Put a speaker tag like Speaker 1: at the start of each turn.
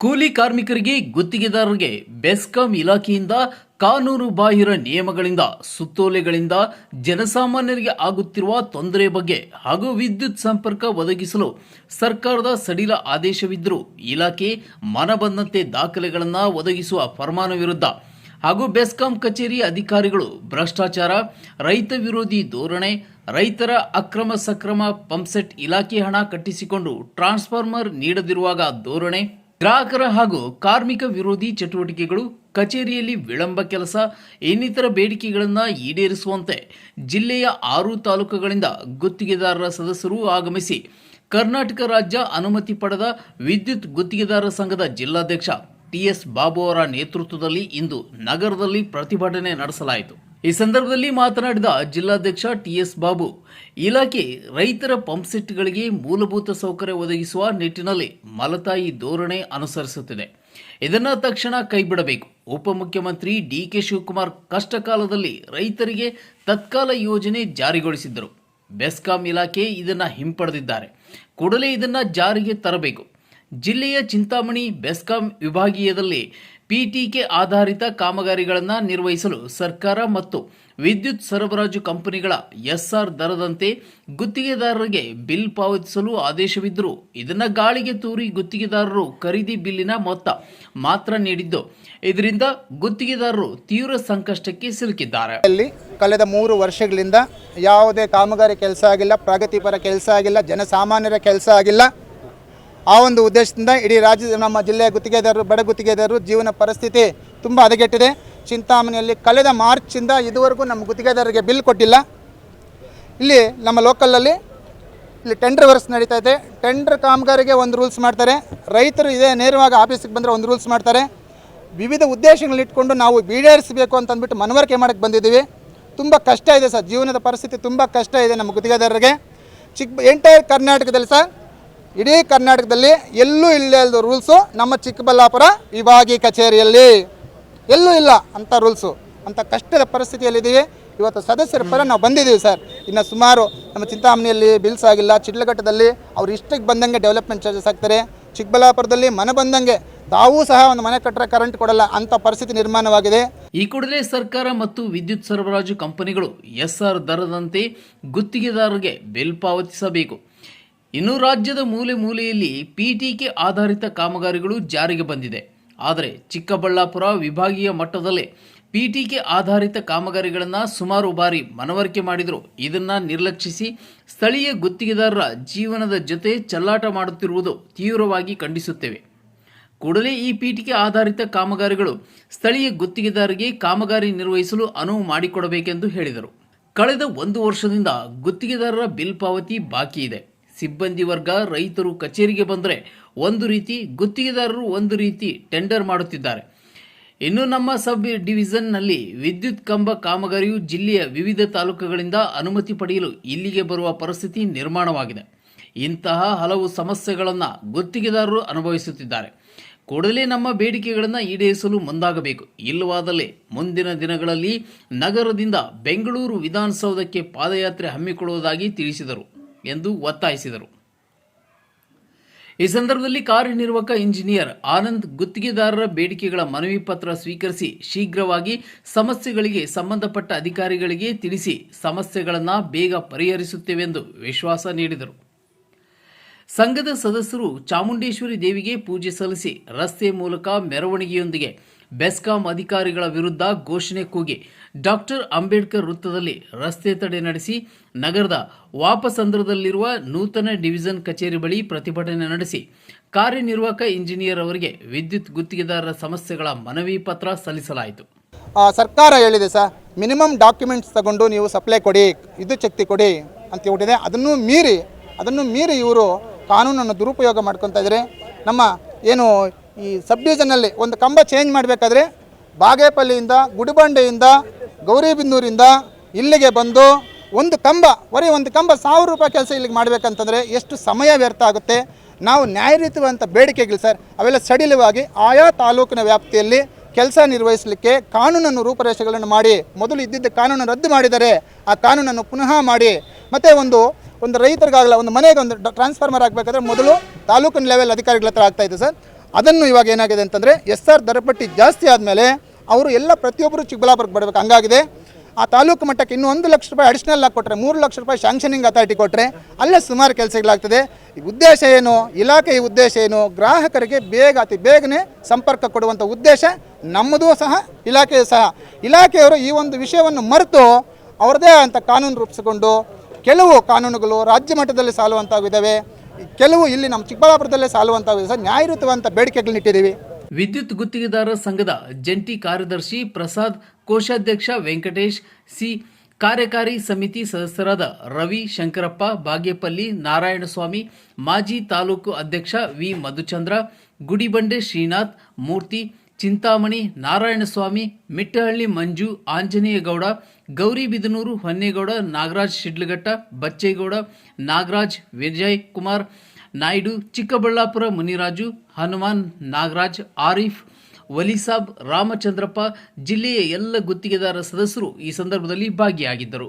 Speaker 1: ಕೂಲಿ ಕಾರ್ಮಿಕರಿಗೆ ಗುತ್ತಿಗೆದಾರರಿಗೆ ಬೆಸ್ಕಾಂ ಇಲಾಖೆಯಿಂದ ಕಾನೂನು ಬಾಹಿರ ನಿಯಮಗಳಿಂದ, ಸುತ್ತೋಲೆಗಳಿಂದ ಜನಸಾಮಾನ್ಯರಿಗೆ ಆಗುತ್ತಿರುವ ತೊಂದರೆ ಬಗ್ಗೆ ಹಾಗೂ ವಿದ್ಯುತ್ ಸಂಪರ್ಕ ಒದಗಿಸಲು ಸರ್ಕಾರದ ಸಡಿಲ ಆದೇಶವಿದ್ದರೂ ಇಲಾಖೆ ಮನಬಂದಂತೆ ದಾಖಲೆಗಳನ್ನು ಒದಗಿಸುವ ಫರ್ಮಾನ ವಿರುದ್ಧ ಹಾಗೂ ಬೆಸ್ಕಾಂ ಕಚೇರಿ ಅಧಿಕಾರಿಗಳು ಭ್ರಷ್ಟಾಚಾರ, ರೈತ ವಿರೋಧಿ ಧೋರಣೆ, ರೈತರ ಅಕ್ರಮ ಸಕ್ರಮ ಪಂಪ್ಸೆಟ್ ಇಲಾಖೆ ಹಣ ಕಟ್ಟಿಸಿಕೊಂಡು ಟ್ರಾನ್ಸ್ಫಾರ್ಮರ್ ನೀಡದಿರುವಾಗ ಧೋರಣೆ ಗ್ರಾಹಕರ ಹಾಗೂ ಕಾರ್ಮಿಕ ವಿರೋಧಿ ಚಟುವಟಿಕೆಗಳು, ಕಚೇರಿಯಲ್ಲಿ ವಿಳಂಬ ಕೆಲಸ, ಇನ್ನಿತರ ಬೇಡಿಕೆಗಳನ್ನು ಈಡೇರಿಸುವಂತೆ ಜಿಲ್ಲೆಯ ಆರು ತಾಲೂಕುಗಳಿಂದ ಗುತ್ತಿಗೆದಾರರ ಸದಸ್ಯರು ಆಗಮಿಸಿ ಕರ್ನಾಟಕ ರಾಜ್ಯ ಅನುಮತಿ ಪಡೆದ ವಿದ್ಯುತ್ ಗುತ್ತಿಗೆದಾರರ ಸಂಘದ ಜಿಲ್ಲಾಧ್ಯಕ್ಷ ಟಿಎಸ್ ಬಾಬು ಅವರ ನೇತೃತ್ವದಲ್ಲಿ ಇಂದು ನಗರದಲ್ಲಿ ಪ್ರತಿಭಟನೆ ನಡೆಸಲಾಯಿತು. ಈ ಸಂದರ್ಭದಲ್ಲಿ ಮಾತನಾಡಿದ ಜಿಲ್ಲಾಧ್ಯಕ್ಷ ಟಿಎಸ್ ಬಾಬು, ಇಲಾಖೆ ರೈತರ ಪಂಪ್ಸೆಟ್ಗಳಿಗೆ ಮೂಲಭೂತ ಸೌಕರ್ಯ ಒದಗಿಸುವ ನಿಟ್ಟಿನಲ್ಲಿ ಮಲತಾಯಿ ಧೋರಣೆ ಅನುಸರಿಸುತ್ತಿದೆ. ಇದನ್ನ ತಕ್ಷಣ ಕೈಬಿಡಬೇಕು. ಉಪಮುಖ್ಯಮಂತ್ರಿ ಡಿಕೆ ಶಿವಕುಮಾರ್ ಕಷ್ಟಕಾಲದಲ್ಲಿ ರೈತರಿಗೆ ತತ್ಕಾಲ ಯೋಜನೆ ಜಾರಿಗೊಳಿಸಿದ್ದರು. ಬೆಸ್ಕಾಂ ಇಲಾಖೆ ಇದನ್ನು ಹಿಂಪಡೆದಿದ್ದಾರೆ. ಕೂಡಲೇ ಇದನ್ನು ಜಾರಿಗೆ ತರಬೇಕು. ಜಿಲ್ಲೆಯ ಚಿಂತಾಮಣಿ ಬೆಸ್ಕಾಂ ವಿಭಾಗೀಯದಲ್ಲಿ ಪಿಟಿಕೆ ಆಧಾರಿತ ಕಾಮಗಾರಿಗಳನ್ನು ನಿರ್ವಹಿಸಲು ಸರ್ಕಾರ ಮತ್ತು ವಿದ್ಯುತ್ ಸರಬರಾಜು ಕಂಪನಿಗಳ ಎಸ್ಆರ್ ದರದಂತೆ ಗುತ್ತಿಗೆದಾರರಿಗೆ ಬಿಲ್ ಪಾವತಿಸಲು ಆದೇಶವಿದ್ದರೂ ಇದನ್ನು ಗಾಳಿಗೆ ತೂರಿ ಗುತ್ತಿಗೆದಾರರು ಖರೀದಿ ಬಿಲ್ಲಿನ ಮೊತ್ತ ಮಾತ್ರ ನೀಡಿದ್ದು. ಇದರಿಂದ ಗುತ್ತಿಗೆದಾರರು ತೀವ್ರ ಸಂಕಷ್ಟಕ್ಕೆ ಸಿಲುಕಿದ್ದಾರೆ.
Speaker 2: ಕಳೆದ ಮೂರು ವರ್ಷಗಳಿಂದ ಯಾವುದೇ ಕಾಮಗಾರಿ ಕೆಲಸ ಆಗಿಲ್ಲ, ಪ್ರಗತಿಪರ ಕೆಲಸ ಆಗಿಲ್ಲ, ಜನಸಾಮಾನ್ಯರ ಕೆಲಸ ಆಗಿಲ್ಲ. ಆ ಒಂದು ಉದ್ದೇಶದಿಂದ ಇಡೀ ರಾಜ್ಯ ನಮ್ಮ ಜಿಲ್ಲೆಯ ಗುತ್ತಿಗೆದಾರರು, ಬಡ ಗುತ್ತಿಗೆದಾರರು ಜೀವನ ಪರಿಸ್ಥಿತಿ ತುಂಬ ಹದಗೆಟ್ಟಿದೆ. ಚಿಂತಾಮಣಿಯಲ್ಲಿ ಕಳೆದ ಮಾರ್ಚಿಂದ ಇದುವರೆಗೂ ನಮ್ಮ ಗುತ್ತಿಗೆದಾರರಿಗೆ ಬಿಲ್ ಕೊಟ್ಟಿಲ್ಲ. ಇಲ್ಲಿ ನಮ್ಮ ಲೋಕಲಲ್ಲಿ ಇಲ್ಲಿ ಟೆಂಡರ್ ವರ್ಸ್ ನಡೀತಾ ಇದೆ. ಟೆಂಡರ್ ಕಾಮಗಾರಿಗೆ ಒಂದು ರೂಲ್ಸ್ ಮಾಡ್ತಾರೆ. ರೈತರು ಇದೇ ನೇರವಾಗಿ ಆಫೀಸಿಗೆ ಬಂದರೆ ಒಂದು ರೂಲ್ಸ್ ಮಾಡ್ತಾರೆ. ವಿವಿಧ ಉದ್ದೇಶಗಳನ್ನ ಇಟ್ಕೊಂಡು ನಾವು ಈಡೇರಿಸಬೇಕು ಅಂತ ಅಂದ್ಬಿಟ್ಟು ಮನವರಿಕೆ ಮಾಡೋಕ್ಕೆ ಬಂದಿದ್ದೀವಿ. ತುಂಬ ಕಷ್ಟ ಇದೆ ಸರ್. ಜೀವನದ ಪರಿಸ್ಥಿತಿ ತುಂಬ ಕಷ್ಟ ಇದೆ ನಮ್ಮ ಗುತ್ತಿಗೆದಾರರಿಗೆ. ಚಿಕ್ಕ ಎಂಟೈರ್ ಕರ್ನಾಟಕದಲ್ಲಿ ಸರ್ ಇಡೀ ಕರ್ನಾಟಕದಲ್ಲಿ ಎಲ್ಲೂ ಇಲ್ಲದ ರೂಲ್ಸು ನಮ್ಮ ಚಿಕ್ಕಬಳ್ಳಾಪುರ ವಿಭಾಗೀಯ ಕಚೇರಿಯಲ್ಲಿ. ಎಲ್ಲೂ ಇಲ್ಲ ಅಂಥ ರೂಲ್ಸು ಅಂಥ ಕಷ್ಟದ ಪರಿಸ್ಥಿತಿಯಲ್ಲಿದ್ದೀವಿ. ಇವತ್ತು ಸದಸ್ಯರ ಪರ ನಾವು ಬಂದಿದ್ದೀವಿ ಸರ್ ಇನ್ನು ಸುಮಾರು ನಮ್ಮ ಚಿಂತಾಮಣಿಯಲ್ಲಿ ಬಿಲ್ಸ್ ಆಗಿಲ್ಲ ಚಿಡ್ಲಘಟ್ಟದಲ್ಲಿ ಅವ್ರು ಇಷ್ಟಕ್ಕೆ ಬಂದಂಗೆ ಡೆವಲಪ್ಮೆಂಟ್ ಚಾರ್ಜಸ್ ಆಗ್ತಾರೆ ಚಿಕ್ಕಬಳ್ಳಾಪುರದಲ್ಲಿ ಮನೆ ಬಂದಂಗೆ ತಾವೂ ಸಹ ಒಂದು ಮನೆ ಕಟ್ಟರೆ ಕರೆಂಟ್ ಕೊಡಲ್ಲ ಅಂತ ಪರಿಸ್ಥಿತಿ ನಿರ್ಮಾಣವಾಗಿದೆ.
Speaker 1: ಈ ಕೂಡಲೇ ಸರ್ಕಾರ ಮತ್ತು ವಿದ್ಯುತ್ ಸರಬರಾಜು ಕಂಪನಿಗಳು ಎಸ್ಆರ್ ದರದಂತೆ ಗುತ್ತಿಗೆದಾರರಿಗೆ ಬಿಲ್ ಪಾವತಿಸಬೇಕು. ಇನ್ನು ರಾಜ್ಯದ ಮೂಲೆ ಮೂಲೆಯಲ್ಲಿ ಪಿಟಿಕೆ ಆಧಾರಿತ ಕಾಮಗಾರಿಗಳು ಜಾರಿಗೆ ಬಂದಿದೆ. ಆದರೆ ಚಿಕ್ಕಬಳ್ಳಾಪುರ ವಿಭಾಗೀಯ ಮಟ್ಟದಲ್ಲೇ ಪಿಟಿಕೆ ಆಧಾರಿತ ಕಾಮಗಾರಿಗಳನ್ನು ಸುಮಾರು ಬಾರಿ ಮನವರಿಕೆ ಮಾಡಿದರು. ಇದನ್ನು ನಿರ್ಲಕ್ಷಿಸಿ ಸ್ಥಳೀಯ ಗುತ್ತಿಗೆದಾರರ ಜೀವನದ ಜೊತೆ ಚಲ್ಲಾಟ ಮಾಡುತ್ತಿರುವುದು ತೀವ್ರವಾಗಿ ಖಂಡಿಸುತ್ತೇವೆ. ಕೂಡಲೇ ಈ ಪಿಟಿಕೆ ಆಧಾರಿತ ಕಾಮಗಾರಿಗಳು ಸ್ಥಳೀಯ ಗುತ್ತಿಗೆದಾರರಿಗೆ ಕಾಮಗಾರಿ ನಿರ್ವಹಿಸಲು ಅನುವು ಮಾಡಿಕೊಡಬೇಕೆಂದು ಹೇಳಿದರು. ಕಳೆದ ಒಂದು ವರ್ಷದಿಂದ ಗುತ್ತಿಗೆದಾರರ ಬಿಲ್ ಪಾವತಿ ಬಾಕಿ ಇದೆ. ಸಿಬ್ಬಂದಿ ವರ್ಗ ರೈತರು ಕಚೇರಿಗೆ ಬಂದರೆ ಒಂದು ರೀತಿ ಗುತ್ತಿಗೆದಾರರು ಒಂದು ರೀತಿ ಟೆಂಡರ್ ಮಾಡುತ್ತಿದ್ದಾರೆ. ಇನ್ನು ನಮ್ಮ ಸಬ್ ಡಿವಿಷನ್ನಲ್ಲಿ ವಿದ್ಯುತ್ ಕಂಬ ಕಾಮಗಾರಿಯು ಜಿಲ್ಲೆಯ ವಿವಿಧ ತಾಲೂಕುಗಳಿಂದ ಅನುಮತಿ ಪಡೆಯಲು ಇಲ್ಲಿಗೆ ಬರುವ ಪರಿಸ್ಥಿತಿ ನಿರ್ಮಾಣವಾಗಿದೆ. ಇಂತಹ ಹಲವು ಸಮಸ್ಯೆಗಳನ್ನು ಗುತ್ತಿಗೆದಾರರು ಅನುಭವಿಸುತ್ತಿದ್ದಾರೆ. ಕೂಡಲೇ ನಮ್ಮ ಬೇಡಿಕೆಗಳನ್ನು ಈಡೇರಿಸಲು ಮುಂದಾಗಬೇಕು. ಇಲ್ಲವಾದಲ್ಲಿ ಮುಂದಿನ ದಿನಗಳಲ್ಲಿ ನಗರದಿಂದ ಬೆಂಗಳೂರು ವಿಧಾನಸೌಧಕ್ಕೆ ಪಾದಯಾತ್ರೆ ಹಮ್ಮಿಕೊಳ್ಳುವುದಾಗಿ ತಿಳಿಸಿದರು. ಎಂದು ಒತ್ತಾಯಿಸಿದರು. ಈ ಸಂದರ್ಭದಲ್ಲಿ ಕಾರ್ಯನಿರ್ವಾಹಕ ಇಂಜಿನಿಯರ್ ಆನಂದ್ ಗುತ್ತಿಗೆದಾರರ ಬೇಡಿಕೆಗಳ ಮನವಿ ಪತ್ರ ಸ್ವೀಕರಿಸಿ ಶೀಘ್ರವಾಗಿ ಸಮಸ್ಯೆಗಳಿಗೆ ಸಂಬಂಧಪಟ್ಟ ಅಧಿಕಾರಿಗಳಿಗೆ ತಿಳಿಸಿ ಸಮಸ್ಯೆಗಳನ್ನು ಬೇಗ ಪರಿಹರಿಸುತ್ತೇವೆಂದು ವಿಶ್ವಾಸ ನೀಡಿದರು. ಸಂಘದ ಸದಸ್ಯರು ಚಾಮುಂಡೇಶ್ವರಿ ದೇವಿಗೆ ಪೂಜೆ ಸಲ್ಲಿಸಿ ರಸ್ತೆ ಮೂಲಕ ಮೆರವಣಿಗೆಯೊಂದಿಗೆ ಬೆಸ್ಕಾಂ ಅಧಿಕಾರಿಗಳ ವಿರುದ್ಧ ಘೋಷಣೆ ಕೂಗಿ ಡಾಕ್ಟರ್ ಅಂಬೇಡ್ಕರ್ ವೃತ್ತದಲ್ಲಿ ರಸ್ತೆ ತಡೆ ನಡೆಸಿ ನಗರದ ವಾಪಸಂದ್ರದಲ್ಲಿರುವ ನೂತನ ಡಿವಿಷನ್ ಕಚೇರಿ ಬಳಿ ಪ್ರತಿಭಟನೆ ನಡೆಸಿ ಕಾರ್ಯನಿರ್ವಾಹಕ ಇಂಜಿನಿಯರ್ ಅವರಿಗೆ ವಿದ್ಯುತ್ ಗುತ್ತಿಗೆದಾರರ ಸಮಸ್ಯೆಗಳ ಮನವಿ ಪತ್ರ ಸಲ್ಲಿಸಲಾಯಿತು.
Speaker 2: ಸರ್ಕಾರ ಹೇಳಿದೆ ಸರ್, ಮಿನಿಮಮ್ ಡಾಕ್ಯುಮೆಂಟ್ಸ್ ತಗೊಂಡು ನೀವು ಸಪ್ಲೈ ಕೊಡಿ, ವಿದ್ಯುತ್ ಶಕ್ತಿ ಕೊಡಿ ಅಂತ ಹೇಳಿದೆ ಅದನ್ನು ಮೀರಿ ಅದನ್ನು ಮೀರಿ ಇವರು ಕಾನೂನನ್ನು ದುರುಪಯೋಗ ಮಾಡ್ಕೊತ ಇದ್ದಾರೆ ನಮ್ಮ ಏನು ಈ ಸಬ್ ಡಿವಿಷನಲ್ಲಿ ಒಂದು ಕಂಬ ಚೇಂಜ್ ಮಾಡಬೇಕಾದ್ರೆ ಬಾಗೇಪಲ್ಲಿಯಿಂದ, ಗುಡಿಬಂಡೆಯಿಂದ ಗೌರಿಬಿನ್ನೂರಿಂದ ಇಲ್ಲಿಗೆ ಬಂದು ಒಂದು ಕಂಬ, ಬರೀ ಒಂದು ಕಂಬ ಸಾವಿರ ರೂಪಾಯಿ ಕೆಲಸ ಇಲ್ಲಿಗೆ ಮಾಡಬೇಕಂತಂದರೆ ಎಷ್ಟು ಸಮಯ ವ್ಯರ್ಥ ಆಗುತ್ತೆ? ನಾವು ನ್ಯಾಯರೀತವಂಥ ಬೇಡಿಕೆಗಳು ಸರ್. ಅವೆಲ್ಲ ಸಡಿಲವಾಗಿ ಆಯಾ ತಾಲೂಕಿನ ವ್ಯಾಪ್ತಿಯಲ್ಲಿ ಕೆಲಸ ನಿರ್ವಹಿಸಲಿಕ್ಕೆ ಕಾನೂನನ್ನು ರೂಪರೇಷೆಗಳನ್ನು ಮಾಡಿ, ಮೊದಲು ಇದ್ದಿದ್ದ ಕಾನೂನನ್ನು ರದ್ದು ಮಾಡಿದರೆ ಆ ಕಾನೂನನ್ನು ಪುನಃ ಮಾಡಿ ಮತ್ತು ಒಂದು ಒಂದು ರೈತರಿಗಾಗಲ್ಲ, ಒಂದು ಮನೆಗೆ ಒಂದು ಟ್ರಾನ್ಸ್ಫಾರ್ಮರ್ ಆಗಬೇಕಾದ್ರೆ ಮೊದಲು ತಾಲೂಕಿನ ಲೆವೆಲ್ ಅಧಿಕಾರಿಗಳ ಹತ್ರ ಆಗ್ತಾ ಇತ್ತು ಸರ್. ಅದನ್ನು ಇವಾಗ ಏನಾಗಿದೆ ಅಂತಂದರೆ, ಎಸ್ ಆರ್ ದರಪಟ್ಟಿ ಜಾಸ್ತಿ ಆದಮೇಲೆ ಅವರು ಎಲ್ಲ ಪ್ರತಿಯೊಬ್ಬರು ಚಿಕ್ಕಬಳ್ಳಾಪುರಕ್ಕೆ ಬರಬೇಕು, ಹಂಗಾಗಿದೆ. ಆ ತಾಲೂಕು ಮಟ್ಟಕ್ಕೆ ಇನ್ನೂ ಒಂದು ಲಕ್ಷ ರೂಪಾಯಿ ಅಡಿಷನಲ್ ಆಗಿ ಕೊಟ್ಟರೆ ಮೂರು ಲಕ್ಷ ರೂಪಾಯಿ ಶಾಂಕ್ಷನಿಂಗ್ ಅಥಾರಿಟಿ ಕೊಟ್ಟರೆ ಅಲ್ಲೇ ಸುಮಾರು ಕೆಲಸಗಳಾಗ್ತದೆ. ಉದ್ದೇಶ ಏನು? ಇಲಾಖೆಯ ಉದ್ದೇಶ ಏನು? ಗ್ರಾಹಕರಿಗೆ ಬೇಗ, ಅತಿ ಬೇಗನೆ ಸಂಪರ್ಕ ಕೊಡುವಂಥ ಉದ್ದೇಶ ನಮ್ಮದು ಸಹ, ಇಲಾಖೆಯೂ ಸಹ. ಇಲಾಖೆಯವರು ಈ ಒಂದು ವಿಷಯವನ್ನು ಮರೆತು ಅವರದೇ ಅಂತ ಕಾನೂನು ರೂಪಿಸಿಕೊಂಡು ಕೆಲವು ಕಾನೂನುಗಳು ರಾಜ್ಯ ಮಟ್ಟದಲ್ಲಿ ಸಾಲುವಂಥವಿದ್ದಾವೆ ಕೆಲವು ಇಲ್ಲಿ ನಮ್ಮ ಚಿಕ್ಕಬಳ್ಳಾಪುರದಲ್ಲೇ ಸಾಲುವಂಥವು ಸರ್ ನ್ಯಾಯಯುತವಂತ ಬೇಡಿಕೆಗಳನ್ನ ಇಟ್ಟಿದ್ದೀವಿ
Speaker 1: ವಿದ್ಯುತ್ ಗುತ್ತಿಗೆದಾರರ ಸಂಘದ ಜಂಟಿ ಕಾರ್ಯದರ್ಶಿ ಪ್ರಸಾದ್ ಕೋಶಾಧ್ಯಕ್ಷ ವೆಂಕಟೇಶ್, ಸಿ ಕಾರ್ಯಕಾರಿ ಸಮಿತಿ ಸದಸ್ಯರಾದ ರವಿ ಶಂಕರಪ್ಪ, ಬಾಗೇಪಲ್ಲಿ ನಾರಾಯಣಸ್ವಾಮಿ, ಮಾಜಿ ತಾಲೂಕು ಅಧ್ಯಕ್ಷ ವಿ ಮಧುಚಂದ್ರ, ಗುಡಿಬಂಡೆ ಶ್ರೀನಾಥ್, ಮೂರ್ತಿ ಚಿಂತಾಮಣಿ, ನಾರಾಯಣಸ್ವಾಮಿ, ಮಿಟ್ಟಹಳ್ಳಿ ಮಂಜು, ಆಂಜನೇಯಗೌಡ ಗೌರಿಬಿದನೂರು ಹೊನ್ನೇಗೌಡ, ನಾಗರಾಜ್ ಶಿಡ್ಲಘಟ್ಟ, ಬಚ್ಚೇಗೌಡ, ನಾಗರಾಜ್ ವಿಜಯ್ ಕುಮಾರ್ ನಾಯ್ಡು, ಚಿಕ್ಕಬಳ್ಳಾಪುರ ಮುನಿರಾಜು, ಹನುಮಾನ್ ನಾಗರಾಜ್, ಆರೀಫ್ ವಲಿಸಾಬ್ ರಾಮಚಂದ್ರಪ್ಪ ಜಿಲ್ಲೆಯ ಎಲ್ಲ ಗುತ್ತಿಗೆದಾರ ಸದಸ್ಯರು ಈ ಸಂದರ್ಭದಲ್ಲಿ ಭಾಗಿಯಾಗಿದ್ದರು.